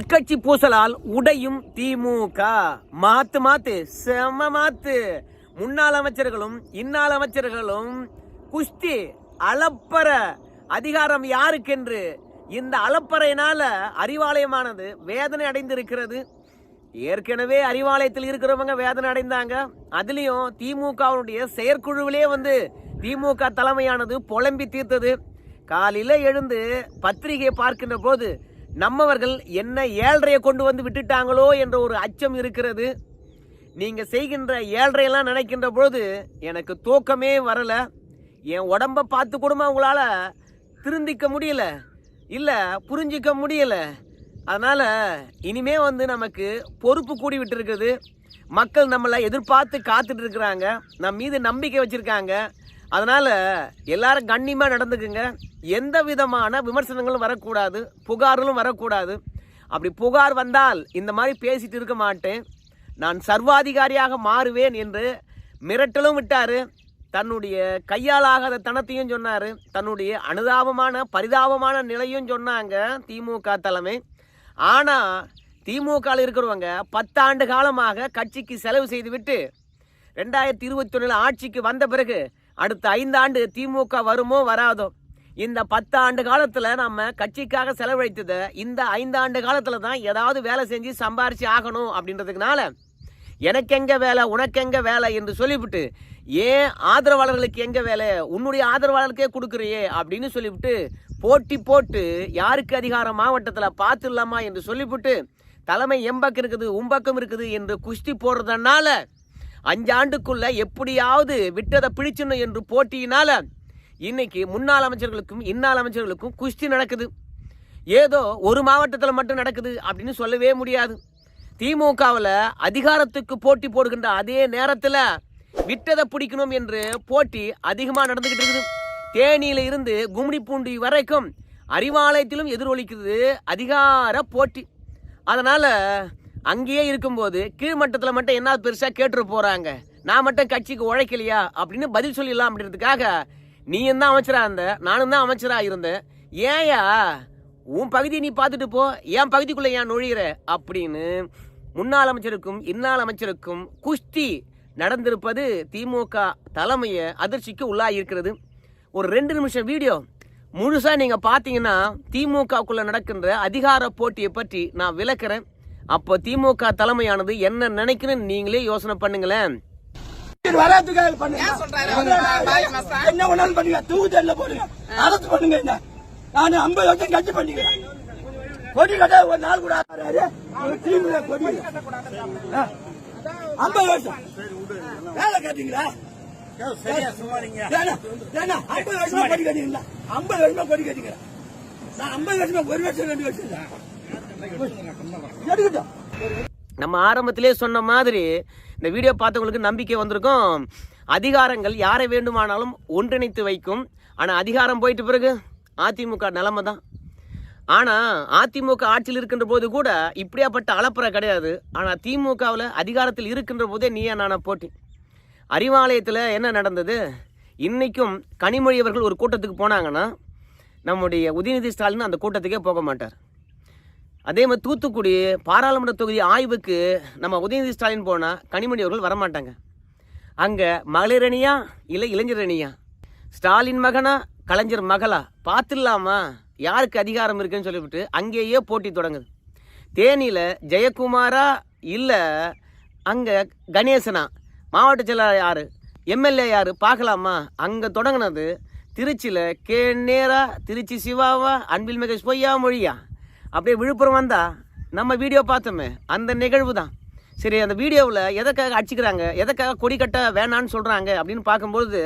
உட்கட்சி பூசலால் உடையும் திமுக. மாத்து மாத்து. செம மாத்து. முன்னாள் அமைச்சர்களும் இன்னாள் அமைச்சர்களும் குஸ்தி அளப்பற. அதிகாரம் யாருக்கென்று? இந்த அளப்பறையினால அறிவாலயமானது வேதனை அடைந்திருக்கிறது. ஏற்கனவே அறிவாலயத்தில் இருக்கிறவங்க வேதனை அடைந்தாங்க. அதுலேயும் திமுகவுடைய செயற்குழுவிலே வந்து திமுக தலைமையானது புலம்பி தீர்த்தது. காலையில் எழுந்து பத்திரிகையை பார்க்கின்ற போது நம்மவர்கள் என்ன ஏழ்றையை கொண்டு வந்து விட்டுட்டாங்களோ என்ற ஒரு அச்சம் இருக்கிறது. நீங்கள் செய்கின்ற ஏழ்றையெல்லாம் நினைக்கின்ற பொழுது எனக்கு தூக்கமே வரலை. என் உடம்ப பார்த்து கூடமா உங்களால் திருந்திக்க முடியல. இல்லை புரிஞ்சிக்க முடியல. அதனால் இனிமே வந்து நமக்கு பொறுப்பு கூடி விட்டுருக்குது. மக்கள் நம்மளை எதிர்பார்த்து காத்துட்டு இருக்கிறாங்க. மீது நம்பிக்கை வச்சுருக்காங்க. அதனால் எல்லாரும் கண்ணியமாக நடந்துக்குங்க. எந்த விதமான விமர்சனங்களும் வரக்கூடாது புகார்களும் வரக்கூடாது. அப்படி புகார் வந்தால் இந்த மாதிரி பேசிட்டு இருக்க மாட்டேன். நான் சர்வாதிகாரியாக மாறுவேன் என்று மிரட்டலும் விட்டார். தன்னுடைய கையாலாகாத தனத்தையும் சொன்னார். தன்னுடைய அனுதாபமான பரிதாபமான நிலையும் சொன்னாங்க திமுக தலைமை. ஆனால் திமுகவில் இருக்கிறவங்க பத்தாண்டு காலமாக கட்சிக்கு செலவு செய்துவிட்டு ரெண்டாயிரத்தி இருபத்தி ஒன்றில் ஆட்சிக்கு வந்த பிறகு அடுத்த ஐந்தாண்டு திமுக வருமோ வராதோ? இந்த பத்தாண்டு காலத்தில் நம்ம கட்சிக்காக செலவழித்ததை இந்த ஐந்தாண்டு காலத்தில் தான் ஏதாவது வேலை செஞ்சு சம்பாரிச்சு ஆகணும் அப்படின்றதுக்குனால எனக்கு எங்கே வேலை உனக்கு எங்கே வேலை என்று சொல்லிவிட்டு ஏன் ஆதரவாளர்களுக்கு எங்கே வேலை? உன்னுடைய ஆதரவாளருக்கே கொடுக்குறியே அப்படின்னு சொல்லிவிட்டு போட்டி போட்டு யாருக்கு அதிகாரம்? மாவட்டத்தில் பார்த்துடலாமா என்று சொல்லிவிட்டு தலைமை எம்பக்கம் இருக்குது உம்பக்கம் இருக்குது என்று குஸ்தி போடுறதுனால அஞ்சாண்டுக்குள்ள எப்படியாவது விட்டதை பிடிச்சிடணும் என்று போட்டியினால இன்னைக்கு முன்னாள் அமைச்சர்களுக்கும் இன்னாள் அமைச்சர்களுக்கும் குஸ்தி நடக்குது. ஏதோ ஒரு மாவட்டத்தில் மட்டும் நடக்குது அப்படின்னு சொல்லவே முடியாது. திமுகவில் அதிகாரத்துக்கு போட்டி போடுகின்ற அதே நேரத்தில் விட்டதை பிடிக்கணும் என்று போட்டி அதிகமாக நடந்துக்கிட்டு இருக்குது. தேனியில இருந்து கும்மிடிப்பூண்டி வரைக்கும் அறிவாலயத்திலும் எதிரொலிக்குது அதிகார போட்டி. அதனால் அங்கேயே இருக்கும்போது கீழ்மட்டத்தில் மட்டும் என்ன பெருசாக கேட்டு போகிறாங்க நான் மட்டும் கட்சிக்கு உழைக்கலையா அப்படின்னு பதில் சொல்லிடலாம் அப்படின்றதுக்காக நீயும் தான் அமைச்சராக இருந்த? நானும் தான் அமைச்சராக இருந்தேன். ஏயா உன் பகுதியை நீ பார்த்துட்டு போ. என் பகுதிக்குள்ளே ஏன் நுழையிற? அப்படின்னு முன்னாள் அமைச்சருக்கும் இன்னாள் அமைச்சருக்கும் குஸ்தி நடந்திருப்பது திமுக தலைமையை அதிர்ச்சிக்கு உள்ளாகியிருக்கிறது ஒரு ரெண்டு நிமிஷம் வீடியோ. முழுசாக நீங்கள் பார்த்தீங்கன்னா திமுகவுக்குள்ளே நடக்கின்ற அதிகார போட்டியை பற்றி நான் விளக்குறேன். அப்போ திமுக தலைமையானது என்ன நினைக்கிறேன்னு நீங்களே யோசனை பண்ணுங்களேன். என்ன பண்ணுங்க. தூக்குதல்ல போடுங்க. அரசு பண்ணுங்க என்ன. நான் ஐம்பது வருஷம் கட்சி பண்ணிக்கிறேன். கொடி கட்ட ஒரு நாள் கூட ஆறாரு ஒரு டீம்ல கொடி. ஆ. ஐம்பது வருஷம். வேலை கேட்டீங்களா? ஐம்பது வருஷமா கொடி கட்டிங்களா ஐம்பது வருஷமா கொடி கட்டிக்கிறேன். நான் ஐம்பது வருஷமா ஒரு வருஷம் ரெண்டு வருஷம் இல்ல. எடுக்கட்டும் நம்ம ஆரம்பத்திலே சொன்ன மாதிரி இந்த வீடியோ பார்த்தவங்களுக்கு நம்பிக்கை வந்திருக்கும். அதிகாரங்கள் யாரை வேண்டுமானாலும் ஒன்றிணைத்து வைக்கும். ஆனால் அதிகாரம் போயிட்ட பிறகு அதிமுக நிலைமை தான். ஆனால் அதிமுக ஆட்சியில் இருக்கின்ற போது கூட இப்படியாப்பட்ட அலப்பறை கிடையாது. ஆனால் திமுகவில் அதிகாரத்தில் இருக்கின்ற போதே நீயா நானா போட்டி? அறிவாலயத்தில் என்ன நடந்தது? இன்றைக்கும் கனிமொழி அவர்கள் ஒரு கூட்டத்துக்கு போனாங்கன்னா நம்முடைய உதயநிதி ஸ்டாலின் அந்த கூட்டத்துக்கே போக மாட்டார். அதே மாதிரி தூத்துக்குடி பாராளுமன்ற தொகுதி ஆய்வுக்கு நம்ம உதயநிதி ஸ்டாலின் போனால் கனிமொழி அவர்கள் வரமாட்டாங்க. அங்கே மகளிர் அணியா இல்லை இளைஞர் அணியா? ஸ்டாலின் மகனா கலைஞர் மகளா? பார்த்துடலாமா? யாருக்கு அதிகாரம் இருக்குன்னு சொல்லிவிட்டு அங்கேயே போட்டி தொடங்குது. தேனியில் ஜெயக்குமாரா இல்லை அங்கே கணேசனா? மாவட்ட செயலாளர் யார்? எம்எல்ஏ யார்? பார்க்கலாமா? அங்கே தொடங்கினது திருச்சியில் கே நேரா திருச்சி சிவாவா அன்பில் மகேஷ் பொய்யா மொழியா அப்படியே விழுப்புரம் வந்தால் நம்ம வீடியோ பார்த்தோமே அந்த நிகழ்வு தான் சரி அந்த வீடியோவில் எதற்காக அடிச்சுக்கிறாங்க எதற்காக கொடி கட்ட வேணான்னு சொல்கிறாங்க அப்படின்னு பார்க்கும்பொழுது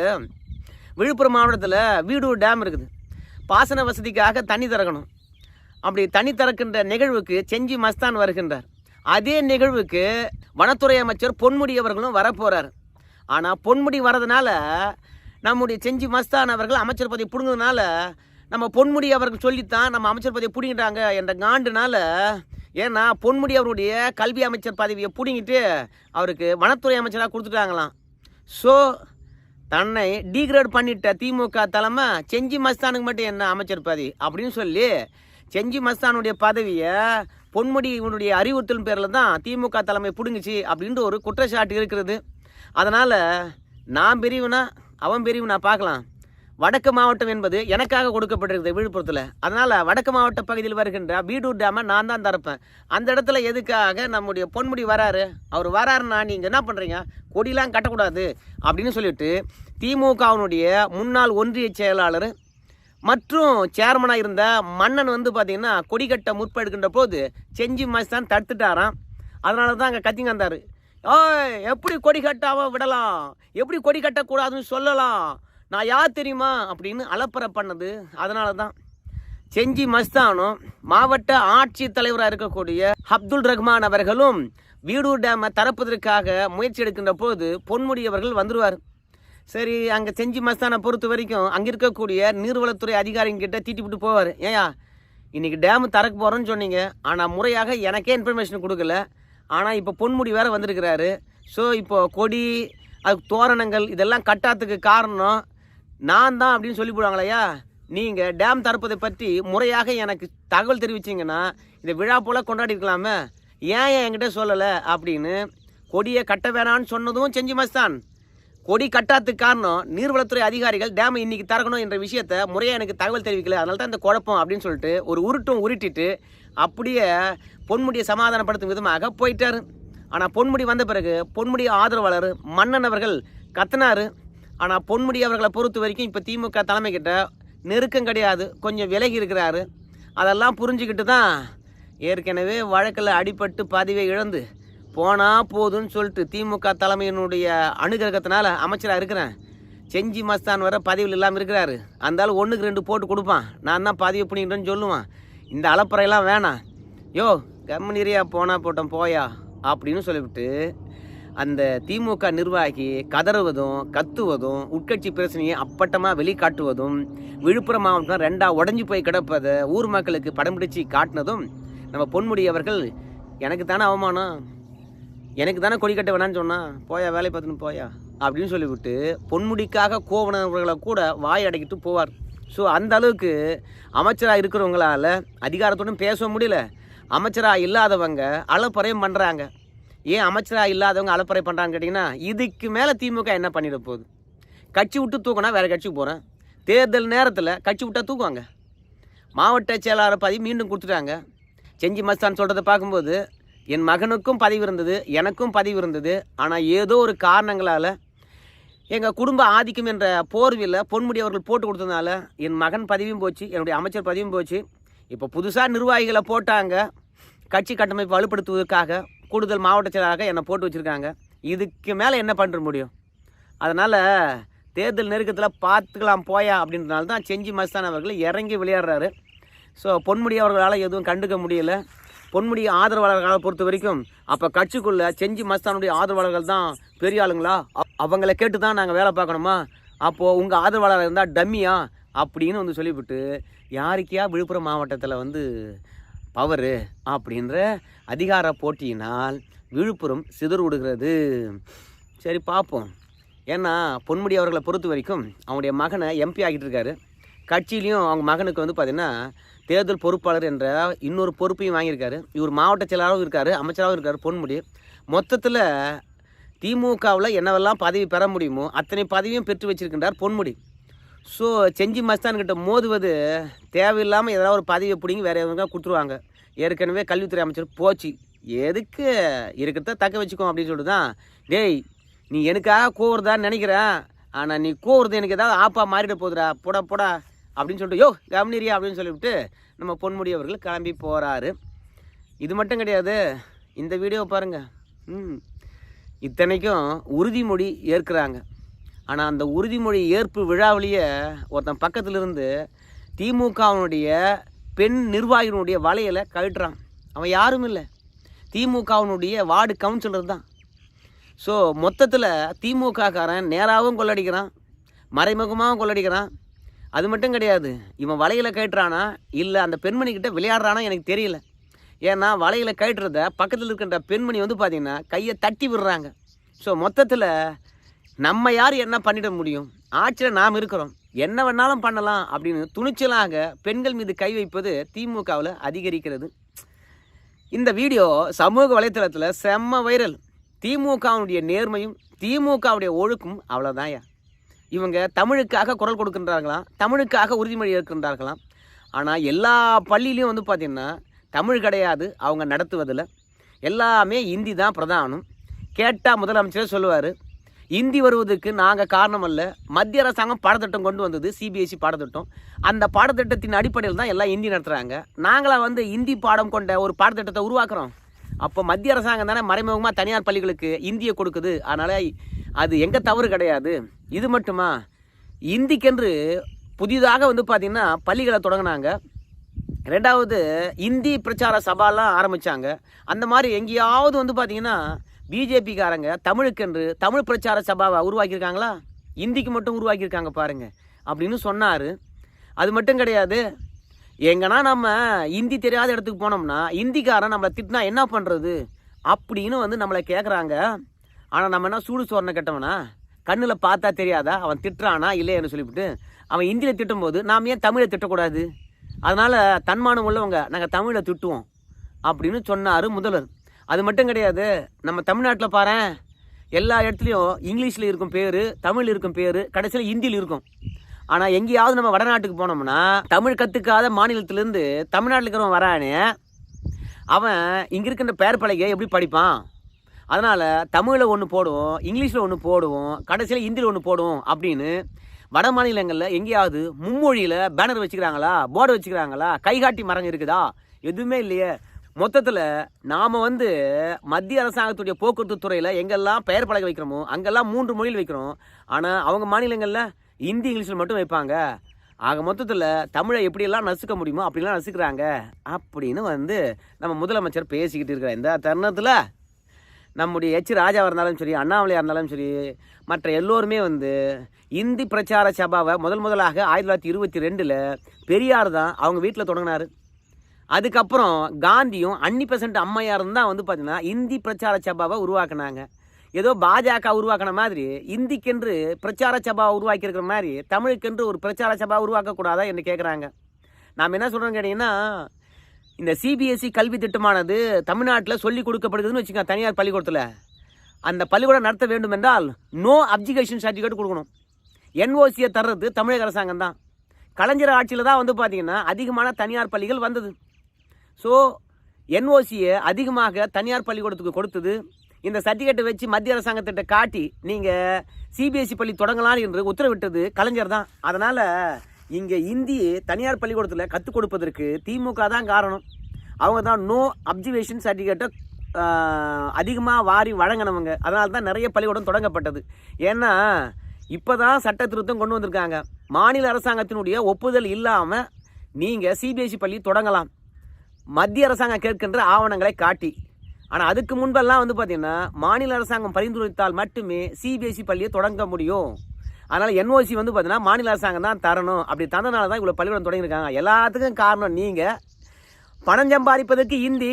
விழுப்புரம் மாவட்டத்தில் வீடூர் டேம் இருக்குது. பாசன வசதிக்காக தண்ணி திறக்கணும். அப்படி தண்ணி திறக்கின்ற நிகழ்வுக்கு செஞ்சி மஸ்தான் வருகின்றார். அதே நிகழ்வுக்கு வனத்துறை அமைச்சர் பொன்முடி அவர்களும் வரப்போகிறார் ஆனால் பொன்முடி வரதுனால நம்முடைய செஞ்சி மஸ்தான் அவர்கள் அமைச்சர் பதவி பிடுங்கிறதுனால நம்ம பொன்முடி அவர்கள் சொல்லித்தான் நம்ம அமைச்சர் பதவியை பிடிங்கிட்டாங்க என்ற காண்டுனால ஏன்னா பொன்முடி அவருடைய கல்வி அமைச்சர் பதவியை பிடிங்கிட்டு அவருக்கு வனத்துறை அமைச்சராக கொடுத்துட்டாங்களாம். ஸோ தன்னை டீக்ரேட் பண்ணிட்ட திமுக தலைமை செஞ்சி மஸ்தானுக்கு மட்டும் என்ன அமைச்சர் பதவி? அப்படின்னு சொல்லி செஞ்சி மஸ்தானுடைய பதவியை பொன்முடி இவனுடைய அறிவுறுத்தல் பேரில் தான் திமுக தலைமை பிடுங்குச்சு அப்படின்ட்டு ஒரு குற்றச்சாட்டு இருக்கிறது. அதனால் நான் பெரியவனா அவன் பெரியவனா பார்க்கலாம். வடக்கு மாவட்டம் என்பது எனக்காக கொடுக்கப்பட்டிருக்குது விழுப்புரத்தில். அதனால் வடக்கு மாவட்ட பகுதியில் வருகின்ற பீடூர் டேமை நான் தான் திறப்பேன். அந்த இடத்துல எதுக்காக நம்முடைய பொன்முடி வராரு? அவர் வராருன்னா நீங்கள் என்ன பண்ணுறீங்க கொடிலாம் கட்டக்கூடாது அப்படின்னு சொல்லிட்டு திமுகவினுடைய முன்னாள் ஒன்றிய செயலாளர் மற்றும் சேர்மனாக இருந்த மன்னன் வந்து பார்த்திங்கன்னா கொடி கட்ட முற்பெடுக்கின்ற போது செஞ்சி மஸ்தான் தடுத்துட்டாராம். அதனால தான் அங்கே கத்திங்க வந்தார். ஓய் எப்படி கொடி கட்டாவோ விடலாம்? எப்படி கொடி கட்டக்கூடாதுன்னு சொல்லலாம்? நான் யார் தெரியுமா? அப்படின்னு அலப்பறை பண்ணது அதனால தான் செஞ்சி மஸ்தானும் மாவட்ட ஆட்சித் தலைவராக இருக்கக்கூடிய அப்துல் ரஹ்மான் அவர்களும் வீடூர் டேமை திறப்பதற்காக முயற்சி எடுக்கின்ற போது பொன்முடி அவர்கள் வந்துடுவார் சரி அங்கே செஞ்சி மஸ்தானை பொறுத்த வரைக்கும் அங்கே இருக்கக்கூடிய நீர்வளத்துறை அதிகாரிங்கிட்ட தீட்டிவிட்டு போவார். ஏயா இன்றைக்கி டேமு தரக்கு போகிறோன்னு சொன்னீங்க. ஆனால் முறையாக எனக்கே இன்ஃபர்மேஷன் கொடுக்கல. ஆனால் இப்போ பொன்முடி வேறு வந்திருக்கிறாரு. ஸோ இப்போது கொடி அது தோரணங்கள் இதெல்லாம் கட்டாததுக்கு காரணம் நான் தான் அப்படின்னு சொல்லி போடுவாங்களையா நீங்கள் டேம் திறப்பதை பற்றி முறையாக எனக்கு தகவல் தெரிவிச்சிங்கன்னா இந்த விழா போல் கொண்டாடி இருக்கலாமே. ஏன் ஏன் என்கிட்ட சொல்லலை? அப்படின்னு கொடியை கட்ட வேணான்னு சொன்னதும் செஞ்சு மஸ்தான் கொடி கட்டாத்துக்கு காரணம் நீர்வளத்துறை அதிகாரிகள் டேமை இன்னைக்கு திறக்கணும் என்ற விஷயத்த முறையாக எனக்கு தகவல் தெரிவிக்கல. அதனால தான் இந்த குழப்பம் அப்படின்னு சொல்லிட்டு ஒரு உருட்டும் உருட்டிட்டு அப்படியே பொன்முடியை சமாதானப்படுத்தும் விதமாக போயிட்டாரு. ஆனால் பொன்முடி வந்த பிறகு பொன்முடி ஆதரவாளர் மன்னன் அவர்கள் கத்தனார். ஆனால் பொன்முடி அவர்களை பொறுத்த வரைக்கும் இப்போ திமுக தலைமை கிட்ட நெருக்கம் கிடையாது. கொஞ்சம் விலகி இருக்கிறாரு. அதெல்லாம் புரிஞ்சுக்கிட்டு தான் ஏற்கனவே வழக்கில் அடிபட்டு பதவியை இழந்து போனால் போதும்னு சொல்லிட்டு திமுக தலைமையினுடைய அனுகிரகத்தினால அமைச்சராக இருக்கிறேன். செஞ்சி மஸ்தான் வர பதவியில் இல்லாமல் இருக்கிறாரு. அந்தாலும் ஒன்றுக்கு ரெண்டு போட்டு கொடுப்பான். நான் தான் பதவி பண்ணிக்கிட்டேன்னு சொல்லுவான். இந்த அலப்பறையெல்லாம் வேணாம். யோ கம்முனிரியா போனால் போட்டோம் போயா அப்படின்னு சொல்லிவிட்டு அந்த திமுக நிர்வாகி கதறுவதும் கத்துவதும் உட்கட்சி பிரச்சனையை அப்பட்டமாக வெளிக்காட்டுவதும் விழுப்புரம் மாவட்டம் ரெண்டாக உடஞ்சி போய் கிடப்பதை ஊர் மக்களுக்கு படம் பிடிச்சி காட்டினதும் நம்ம பொன்முடி அவர்கள் எனக்கு தானே அவமானம்? எனக்கு தானே கொடி கட்ட வேணான்னு சொன்னால் போயா வேலை பார்த்துன்னு போயா? அப்படின்னு சொல்லிவிட்டு பொன்முடிக்காக கோவணவர்களை கூட வாய் அடைக்கிட்டு போவார். ஸோ அந்த அளவுக்கு அமைச்சராக இருக்கிறவங்களால அதிகாரத்துடன் பேச முடியல. அமைச்சராக இல்லாதவங்க அலப்பறையும் பண்ணுறாங்க ஏன் அமைச்சராக இல்லாதவங்க அலப்பறை பண்ணுறான்னு கேட்டிங்கன்னா இதுக்கு மேலே திமுக என்ன பண்ணிட போகுது? கட்சி விட்டு தூக்கினா வேறு கட்சிக்கு போகிறேன் தேர்தல் நேரத்தில் கட்சி விட்டால் தூக்குவாங்க. மாவட்ட செயலாளர் பதவி மீண்டும் கொடுத்துட்டாங்க. செஞ்சி மஸ்தான் சொல்கிறத பார்க்கும்போது என் மகனுக்கும் பதவி இருந்தது எனக்கும் பதவி இருந்தது. ஆனால் ஏதோ ஒரு காரணங்களால் எங்கள் குடும்ப ஆதிக்கம் என்ற போர்வில் பொன்முடி அவர்கள் போட்டு கொடுத்ததுனால என் மகன் பதவியும் போச்சு என்னுடைய அமைச்சர் பதவியும் போச்சு. இப்போ புதுசாக நிர்வாகிகளை போட்டாங்க. கட்சி கட்டமைப்பு வலுப்படுத்துவதற்காக கூடுதல் மாவட்ட செயலாளராக என்னை போட்டு வச்சுருக்காங்க. இதுக்கு மேலே என்ன பண்ணுற முடியும்? அதனால் தேர்தல் நெருக்கத்தில் பார்த்துக்கலாம் போயா அப்படின்றனால தான் செஞ்சி மஸ்தான் அவர்கள் இறங்கி விளையாடுறாரு. ஸோ பொன்முடி அவர்களால் எதுவும் கண்டுக்க முடியல. பொன்முடி ஆதரவாளர்களை பொறுத்த வரைக்கும் அப்போ கட்சிக்குள்ளே செஞ்சி மஸ்தானுடைய ஆதரவாளர்கள் தான் பெரிய ஆளுங்களா? அவங்கள கேட்டு தான் நாங்கள் வேலை பார்க்கணுமா? அப்போது உங்கள் ஆதரவாளர் இருந்தால் டம்மியா? அப்படின்னு வந்து சொல்லிவிட்டு யாருக்கையா விழுப்புரம் மாவட்டத்தில் வந்து பவரு அப்படின்ற அதிகார போட்டியினால் விழுப்புரம் சிதறு விடுகிறது. சரி பார்ப்போம் ஏன்னா பொன்முடி அவர்களை பொறுத்த வரைக்கும் அவனுடைய மகனை எம்பி ஆகிட்டு இருக்காரு. கட்சியிலையும் அவங்க மகனுக்கு வந்து பார்த்திங்கன்னா தேர்தல் பொறுப்பாளர் என்ற இன்னொரு பொறுப்பையும் வாங்கியிருக்காரு. இவர் மாவட்ட செயலாளரும் இருக்கார் அமைச்சராகவும் இருக்கார் பொன்முடி. மொத்தத்தில் திமுகவில் என்னவெல்லாம் பதவி பெற முடியுமோ அத்தனை பதவியும் பெற்று வச்சிருக்கின்றார் பொன்முடி. ஸோ செஞ்சி மஸ்தான்கிட்ட மோதுவது தேவையில்லாமல் ஏதாவது ஒரு பதவியை பிடிங்கி வேறு எதுவும் கொடுத்துருவாங்க. ஏற்கனவே கல்வித்துறை அமைச்சர் போச்சு. எதுக்கு இருக்கிறத தக்க வச்சுக்கோ அப்படின்னு சொல்லிட்டு தான் டேய் நீ எனக்காக கூவுறதான்னு நினைக்கிறேன் ஆனால் நீ கூவுறது எனக்கு ஏதாவது ஆப்பா மாறிட போகுதுடா போடா போடா. அப்படின்னு சொல்லிட்டு யோ கவனிரியா அப்படின்னு சொல்லிவிட்டு நம்ம பொன்முடி அவர்கள் கிளம்பி போகிறாரு இது மட்டும் கிடையாது. இந்த வீடியோ பாருங்கள் ம். இத்தனைக்கும் உறுதிமொழி ஏற்கிறாங்க. ஆனால் அந்த உறுதிமொழி ஏற்பு விழாவிலேயே ஒருத்தன் பக்கத்தில் இருந்து திமுகவினுடைய பெண் நிர்வாகியினுடைய வலையில் கழட்டுறான். அவன் யாரும் இல்லை. திமுகவினுடைய வார்டு கவுன்சிலர் தான். ஸோ மொத்தத்தில் திமுககாரன் நேராகவும் கொள்ளடிக்கிறான். மறைமுகமாகவும் கொள்ளடிக்கிறான். அது மட்டும் கிடையாது. இவன் வலையில கட்டுறானா இல்லை அந்த பெண்மணிக்கிட்ட விளையாடுறானா? எனக்கு தெரியல. ஏன்னா வலையில கட்டுறத பக்கத்தில் இருக்கின்ற பெண்மணி வந்து பார்த்தீங்கன்னா கையை தட்டி விடுறாங்க. ஸோ மொத்தத்தில் நம்ம யார் என்ன பண்ணிட முடியும்? ஆட்சியில் நாம் இருக்கிறோம். என்ன வேணாலும் பண்ணலாம் அப்படின்னு துணிச்சலாக பெண்கள் மீது கை வைப்பது திமுகவில் அதிகரிக்கிறது. இந்த வீடியோ சமூக வலைத்தளத்தில் செம்ம வைரல். திமுகவுடைய நேர்மையும் திமுகவுடைய ஒழுக்கும் அவ்வளோதாயா இவங்க தமிழுக்காக குரல் கொடுக்கின்றார்களாம் தமிழுக்காக உறுதிமொழி இருக்கின்றார்களாம் ஆனால் எல்லா பள்ளியிலையும் வந்து பார்த்திங்கன்னா தமிழ் கிடையாது அவங்க நடத்துவதில் எல்லாமே இந்தி தான் பிரதானம். கேட்டால் முதலமைச்சரே சொல்லுவார் இந்தி வருவதற்கு நாங்கள் காரணம் அல்ல மத்திய அரசாங்கம் பாடத்திட்டம் கொண்டு வந்தது சிபிஎஸ்சி பாடத்திட்டம். அந்த பாடத்திட்டத்தின் அடிப்படையில் தான் எல்லாம் இந்தி நடத்துகிறாங்க நாங்களாம் வந்து இந்தி பாடம் கொண்ட ஒரு பாடத்திட்டத்தை உருவாக்குறோம். அப்போ மத்திய அரசாங்கம் தானே மறைமுகமாக தனியார் பள்ளிகளுக்கு இந்தியை கொடுக்குது. அதனால் அது எங்கே தவறு கிடையாது. இது மட்டுமா? இந்திக்கென்று புதிதாக வந்து பார்த்திங்கன்னா பள்ளிகளை தொடங்கினாங்க. ரெண்டாவது இந்தி பிரச்சார சபாலாம் ஆரம்பித்தாங்க அந்த மாதிரி எங்கேயாவது வந்து பார்த்திங்கன்னா பிஜேபிக்காரங்க தமிழுக்கென்று தமிழ் பிரச்சார சபாவை உருவாக்கியிருக்காங்களா? இந்திக்கு மட்டும் உருவாக்கியிருக்காங்க பாருங்கள் அப்படின்னு சொன்னார். அது மட்டும் கிடையாது. எங்கன்னா நம்ம இந்தி தெரியாத இடத்துக்கு போனோம்னா இந்திக்காரன் நம்மளை திட்டினா என்ன பண்ணுறது அப்படின்னு வந்து நம்மளை கேட்குறாங்க ஆனால் நம்ம என்ன சூடு சோறனை கெட்டவனா கண்ணில் பார்த்தா தெரியாதா? அவன் திட்டுறானா? இல்லையான்னு சொல்லிவிட்டு அவன் இந்தியில் திட்டும்போது நாம் ஏன் தமிழை திட்டக்கூடாது? அதனால் தன்மானம் உள்ளவங்க நாங்கள் தமிழை திட்டுவோம் அப்படின்னு சொன்னார் முதல்வர். அது மட்டும் கிடையாது நம்ம தமிழ்நாட்டில் பாரேன் எல்லா இடத்துலையும் இங்கிலீஷில் இருக்கும் பேர் தமிழ் இருக்கும் பேர் கடைசியில் ஹிந்தியில் இருக்கும். ஆனால் எங்கேயாவது நம்ம வடநாட்டுக்கு போனோம்னா தமிழ் கற்றுக்காத மாநிலத்திலேருந்து தமிழ்நாட்டில் இருக்கிறவன் வரானே அவன் இங்கே இருக்கின்ற பெயர் பலகையை எப்படி படிப்பான்? அதனால் தமிழில் ஒன்று போடுவோம் இங்கிலீஷில் ஒன்று போடுவோம் கடைசியில் ஹிந்தியில் ஒன்று போடுவோம் அப்படின்னு வட மாநிலங்களில் எங்கேயாவது மும்மொழியில் பேனர் வச்சுக்கிறாங்களா போர்டு வச்சுக்கிறாங்களா கைகாட்டி மரங்க இருக்குதா? எதுவுமே இல்லையே. மொத்தத்தில் நாம் வந்து மத்திய அரசாங்கத்துடைய போக்குவரத்து துறையில் எங்கெல்லாம் பெயர் பழக வைக்கிறோமோ அங்கெல்லாம் மூன்று மொழியில் வைக்கிறோம். ஆனால் அவங்க மாநிலங்களில் ஹிந்தி இங்கிலீஷில் மட்டும் வைப்பாங்க. ஆக மொத்தத்தில் தமிழை எப்படியெல்லாம் நசுக்க முடியுமோ அப்படிலாம் நசுக்கிறாங்க. அப்படின்னு வந்து நம்ம முதலமைச்சர் பேசிக்கிட்டு இருக்கிற இந்த தருணத்தில் நம்முடைய எச் ராஜாவாக இருந்தாலும் சரி அண்ணாமலையாக இருந்தாலும் சரி மற்ற எல்லோருமே வந்து இந்தி பிரச்சார சபாவை முதல் முதலாக ஆயிரத்தி தொள்ளாயிரத்தி இருபத்தி ரெண்டில் பெரியார் தான் அவங்க வீட்டில் தொடங்கினார். அதுக்கப்புறம் காந்தியும் அன்னி பெசன்ட் அம்மையாரும் தான் வந்து பார்த்தீங்கன்னா இந்தி பிரச்சார சபாவை உருவாக்குனாங்க. ஏதோ பாஜக உருவாக்கின மாதிரி இந்திக்கென்று பிரச்சார சபா உருவாக்கியிருக்கிற மாதிரி தமிழுக்கென்று ஒரு பிரச்சார சபா உருவாக்கக்கூடாதா என்று கேட்குறாங்க நாம் என்ன சொல்கிறேன்னு கேட்டிங்கன்னா இந்த சிபிஎஸ்சி கல்வி திட்டமானது தமிழ்நாட்டில் சொல்லி கொடுக்கப்படுதுன்னு வச்சுக்கோங்க தனியார் பள்ளிக்கூடத்தில். அந்த பள்ளிக்கூடம் நடத்த வேண்டும் என்றால் நோ அப்ஜிகேஷன் சர்டிஃபிகேட் கொடுக்கணும் என்ஓசியை தர்றது தமிழக அரசாங்கம் தான். கலைஞர் ஆட்சியில் தான் வந்து பார்த்திங்கன்னா அதிகமான தனியார் பள்ளிகள் வந்தது. ஸோ என்ஓசியை அதிகமாக தனியார் பள்ளிக்கூடத்துக்கு கொடுத்தது. இந்த சர்டிஃபிகேட்டை வச்சு மத்திய அரசாங்கத்திட்ட காட்டி நீங்கள் சிபிஎஸ்சி பள்ளி தொடங்கலாம் என்று உத்தரவிட்டது கலைஞர் தான். அதனால் இங்கே இந்தி தனியார் பள்ளிக்கூடத்தில் கற்றுக் கொடுப்பதற்கு திமுக தான் காரணம். அவங்க தான் நோ அப்சர்வேஷன் சர்டிஃபிகேட்டை அதிகமாக வாரி வழங்கினவங்க. அதனால தான் நிறைய பள்ளிக்கூடம் தொடங்கப்பட்டது. ஏன்னா இப்போ தான் சட்ட திருத்தம் கொண்டு வந்திருக்காங்க. மாநில அரசாங்கத்தினுடைய ஒப்புதல் இல்லாமல் நீங்கள் சிபிஎஸ்சி பள்ளி தொடங்கலாம். மத்திய அரசாங்கம் கேட்கின்ற ஆவணங்களை காட்டி. ஆனால் அதுக்கு முன்பெல்லாம் வந்து பார்த்திங்கன்னா மாநில அரசாங்கம் பரிந்துரைத்தால் மட்டுமே சிபிஎஸ்சி பள்ளியை தொடங்க முடியும். அதனால் என்ஓசி வந்து பார்த்தீங்கன்னா மாநில அரசாங்கம் தான் தரணும். அப்படி தந்தனால தான் இவ்வளோ பள்ளிக்கூடம் தொடங்கியிருக்காங்க. எல்லாத்துக்கும் காரணம் நீங்கள் பணம் சம்பாதிப்பதற்கு இந்தி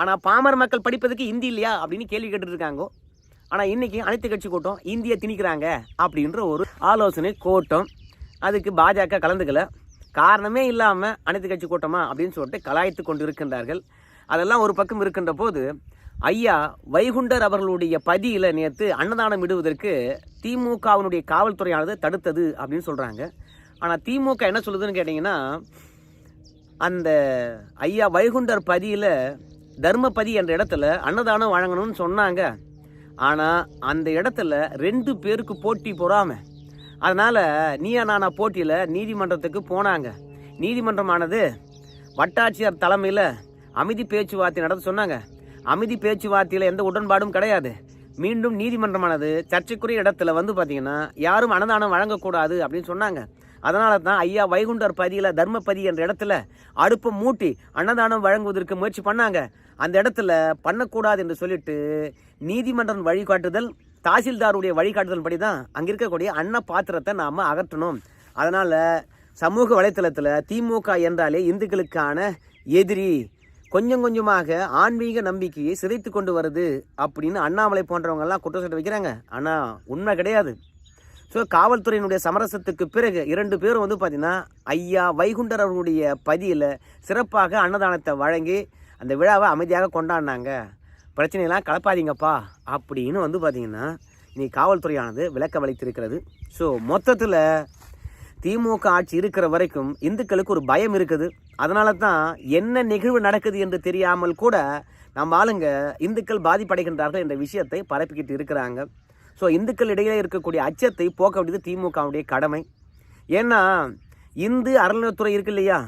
ஆனால் பாமர மக்கள் படிப்பதற்கு இந்தி இல்லையா அப்படின்னு கேள்வி கேட்டுருக்காங்க. ஆனால் இன்றைக்கி அனைத்து கட்சி கூட்டம் இந்தியை திணிக்கிறாங்க அப்படின்ற ஒரு ஆலோசனை கூட்டம். அதுக்கு பாஜக கலந்துக்கல. காரணமே இல்லாமல் அனைத்து கட்சி கூட்டமா அப்படின்னு சொல்லிட்டு கலாய்த்து கொண்டு இருக்கின்றார்கள் அதெல்லாம் ஒரு பக்கம் இருக்கின்ற போது ஐயா வைகுண்டர் அவர்களுடைய பதியில் நேற்று அன்னதானம் விடுவதற்கு திமுகவினுடைய காவல்துறையானது தடுத்தது அப்படின்னு சொல்கிறாங்க ஆனால் திமுக என்ன சொல்லுதுன்னு கேட்டிங்கன்னா அந்த ஐயா வைகுண்டர் பதியில் தர்மபதி என்ற இடத்துல அன்னதானம் வழங்கணும்னு சொன்னாங்க. ஆனால் அந்த இடத்துல ரெண்டு பேருக்கு போட்டி பொறாமல் அதனால் நீயா நானா போட்டியில் நீதிமன்றத்துக்கு போனாங்க. நீதிமன்றமானது வட்டாட்சியர் தலைமையில் அமைதி பேச்சுவார்த்தை நடத்த சொன்னாங்க. அமைதி பேச்சுவார்த்தையில் எந்த உடன்பாடும் கிடையாது. மீண்டும் நீதிமன்றமானது சர்ச்சைக்குரிய இடத்துல வந்து பார்த்தீங்கன்னா யாரும் அன்னதானம் வழங்கக்கூடாது அப்படின்னு சொன்னாங்க. அதனால தான் ஐயா வைகுண்டர் பதியில் தர்மபதி என்ற இடத்துல அடுப்பை மூட்டி அன்னதானம் வழங்குவதற்கு முயற்சி பண்ணாங்க. அந்த இடத்துல பண்ணக்கூடாது என்று சொல்லிட்டு நீதிமன்றம் வழிகாட்டுதல் தாசில்தாருடைய வழிகாட்டுதல் படி தான் அங்கே இருக்கக்கூடிய அன்ன பாத்திரத்தை நாம் அகற்றணும். அதனால் சமூக வலைத்தளத்தில் திமுக என்றாலே இந்துக்களுக்கான எதிரி. கொஞ்சம் கொஞ்சமாக ஆன்மீக நம்பிக்கையை சிதைத்து கொண்டு வருது அப்படின்னு அண்ணாமலை போன்றவங்கெல்லாம் குற்றச்சாட்டு வைக்கிறாங்க. ஆனால் உண்மை கிடையாது. ஸோ காவல்துறையினுடைய சமரசத்துக்கு பிறகு இரண்டு பேரும் வந்து பார்த்திங்கன்னா ஐயா வைகுண்டர் அவர்களுடைய பதியில் சிறப்பாக அன்னதானத்தை வழங்கி அந்த விழாவை அமைதியாக கொண்டாடினாங்க. பிரச்சனையெல்லாம் கலப்பாதீங்கப்பா. அப்படின்னு வந்து பார்த்தீங்கன்னா இன்றைக்கி காவல்துறையானது விளக்க வலித்திருக்கிறது ஸோ மொத்தத்தில் திமுக ஆட்சி இருக்கிற வரைக்கும் இந்துக்களுக்கு ஒரு பயம் இருக்குது. அதனால தான் என்ன நிகழ்வு நடக்குது என்று தெரியாமல் கூட நம்ம ஆளுங்க இந்துக்கள் பாதிப்படைகின்றார்கள் என்ற விஷயத்தை பரப்பிக்கிட்டு இருக்கிறாங்க. ஸோ இந்துக்கள் இடையே இருக்கக்கூடிய அச்சத்தை போக்க வேண்டியது திமுகவுடைய கடமை. ஏன்னா இந்து அறநிலையத்துறை இருக்கு இல்லையா?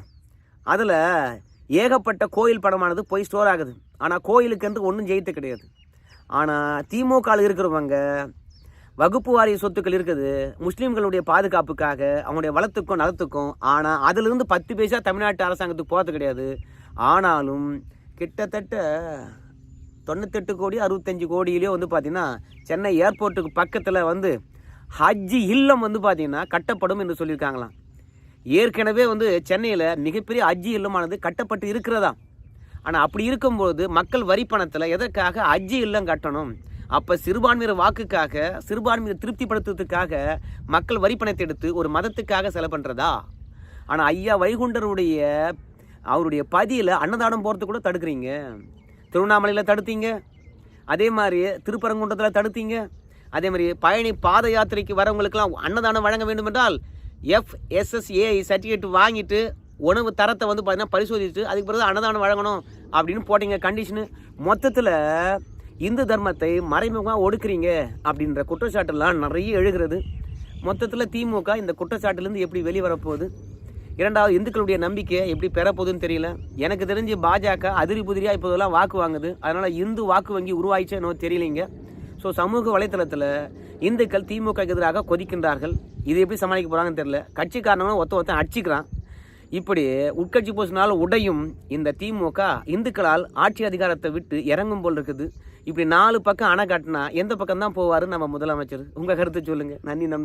அதில் ஏகப்பட்ட கோயில் படமானது போய் ஸ்டோர் ஆகுது. ஆனால் கோயிலுக்கு ஒன்றும் ஜெயித்து கிடையாது. ஆனால் திமுகவில் இருக்கிறவங்க வகுப்பு வாரிய சொத்துக்கள் இருக்குது முஸ்லீம்களுடைய பாதுகாப்புக்காக அவங்களுடைய வளத்துக்கும் நலத்துக்கும் ஆனால் அதிலிருந்து பத்து பைசா தமிழ்நாட்டு அரசாங்கத்துக்கு போகிறது கிடையாது. ஆனாலும் கிட்டத்தட்ட தொண்ணூத்தெட்டு கோடி அறுபத்தஞ்சு கோடியிலேயே வந்து பார்த்திங்கன்னா சென்னை ஏர்போர்ட்டுக்கு பக்கத்தில் வந்து ஹஜ்ஜி இல்லம் வந்து பார்த்திங்கன்னா கட்டப்படும் என்று சொல்லியிருக்காங்களாம். ஏற்கனவே வந்து சென்னையில் மிகப்பெரிய ஹஜ்ஜி இல்லமானது கட்டப்பட்டு இருக்கிறதா ஆனால் அப்படி இருக்கும்போது மக்கள் வரி பணத்தில் எதற்காக அஜி இல்லம் கட்டணும்? அப்போ சிறுபான்மையர் வாக்குக்காக சிறுபான்மையை திருப்திப்படுத்துறதுக்காக மக்கள் வரி பணத்தை எடுத்து ஒரு மதத்துக்காக செலவு பண்ணுறதா ஆனால் ஐயா வைகுண்டருடைய அவருடைய பதியில் அன்னதானம் போகிறது கூட தடுக்கிறீங்க. திருவண்ணாமலையில் தடுத்தீங்க. அதே மாதிரி திருப்பரங்குன்றத்தில் தடுத்தீங்க. அதே மாதிரி பழனி பாத யாத்திரைக்கு வரவங்களுக்கெல்லாம் அன்னதானம் வழங்க வேண்டும் என்றால் எஃப்எஸ்எஸ்ஏஐ சர்டிஃபிகேட் வாங்கிட்டு உணவு தரத்தை வந்து பார்த்தீங்கன்னா பரிசோதித்து அதுக்கு பிறகு அன்னதானம் வழங்கணும் அப்படின்னு போட்டீங்க கண்டிஷனு மொத்தத்தில் இந்து தர்மத்தை மறைமுகமாக ஒடுக்குறீங்க அப்படின்ற குற்றச்சாட்டுலாம் நிறைய எழுகிறது. மொத்தத்தில் திமுக இந்த குற்றச்சாட்டுலேருந்து எப்படி வெளிவரப்போகுது இரண்டாவது இந்துக்களுடைய நம்பிக்கை எப்படி பெறப்போகுதுன்னு தெரியல. எனக்கு தெரிஞ்சு பாஜக அதிரி புதிரியாக இப்போதெல்லாம் வாக்கு வாங்குது. அதனால் இந்து வாக்கு வங்கி உருவாயிச்சே என்னோ தெரியலைங்க. ஸோ சமூக வலைத்தளத்தில் இந்துக்கள் திமுக எதிராக கொதிக்கின்றார்கள். இது எப்படி சமாளிக்க போகிறாங்கன்னு தெரியல. கட்சிக்காரனும் ஒத்த ஒருத்தன் அடிச்சுக்கிறான். இப்படி உட்கட்சி பூசினால் உடையும் இந்த திமுக இந்துக்களால் ஆட்சி அதிகாரத்தை விட்டு இறங்கும் போல் இருக்குது. இப்படி நாலு பக்கம் அணை கட்டினா எந்த பக்கம் தான் போவார் நம்ம முதலமைச்சர். உங்கள் கருத்து சொல்லுங்கள் நன்றி நம்ப